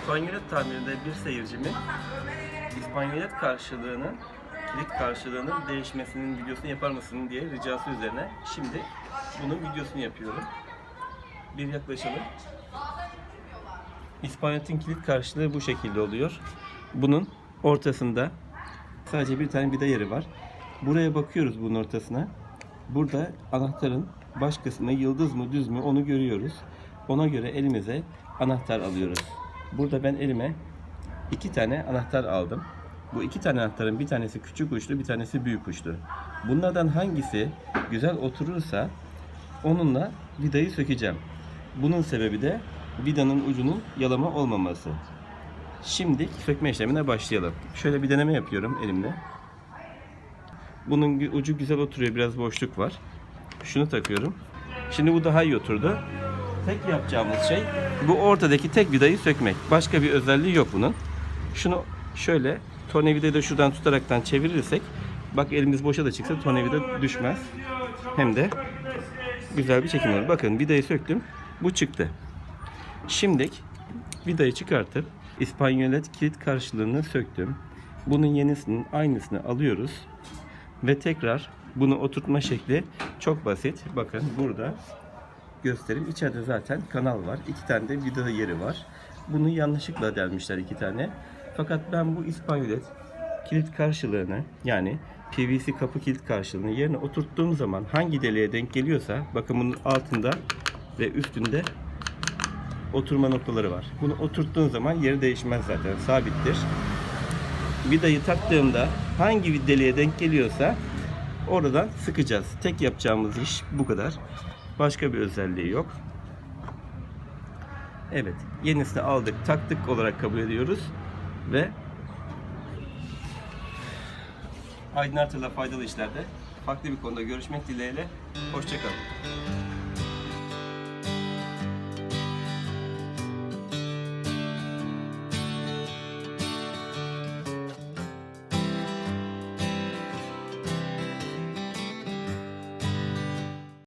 İspanyolet tamirinde bir seyircimin İspanyolet karşılığının kilit karşılığının değişmesinin videosunu yapar mısın diye ricası üzerine şimdi bunun videosunu yapıyorum. Bir yaklaşalım. İspanyoletin kilit karşılığı bu şekilde oluyor. Bunun ortasında sadece bir tane vida yeri var. Buraya bakıyoruz bunun ortasına. Burada anahtarın baş kısmı yıldız mı düz mü onu görüyoruz. Ona göre elimize anahtar alıyoruz. Burada ben elime iki tane anahtar aldım. Bu iki tane anahtarın bir tanesi küçük uçlu, bir tanesi büyük uçlu. Bunlardan hangisi güzel oturursa onunla vidayı sökeceğim. Bunun sebebi de vidanın ucunun yalama olmaması. Şimdi sökme işlemine başlayalım. Şöyle bir deneme yapıyorum elimle. Bunun ucu güzel oturuyor, biraz boşluk var. Şunu takıyorum. Şimdi bu daha iyi oturdu. Tek yapacağımız şey bu ortadaki tek vidayı sökmek. Başka bir özelliği yok bunun. Şunu şöyle tornavidayı da şuradan tutaraktan çevirirsek bak elimiz boşa da çıksa tornavida düşmez. Hem de güzel bir çekim olur. Bakın vidayı söktüm. Bu çıktı. Şimdi vidayı çıkartıp İspanyolet kilit karşılığını söktüm. Bunun yenisinin aynısını alıyoruz. Ve tekrar bunu oturtma şekli çok basit. Bakın burada göstereyim. İçeride zaten kanal var. İki tane de vida yeri var. Bunu yanlışlıkla delmişler iki tane. Fakat ben bu İspanyolet kilit karşılığını yani PVC kapı kilit karşılığını yerine oturttuğum zaman hangi deliğe denk geliyorsa bakın bunun altında ve üstünde oturma noktaları var. Bunu oturttuğun zaman yeri değişmez zaten. Sabittir. Vidayı taktığımda hangi deliğe denk geliyorsa oradan sıkacağız. Tek yapacağımız iş bu kadar. Başka bir özelliği yok. Evet, yenisini aldık, taktık olarak kabul ediyoruz ve Aydın Artır'la faydalı işlerde farklı bir konuda görüşmek dileğiyle. Hoşçakalın.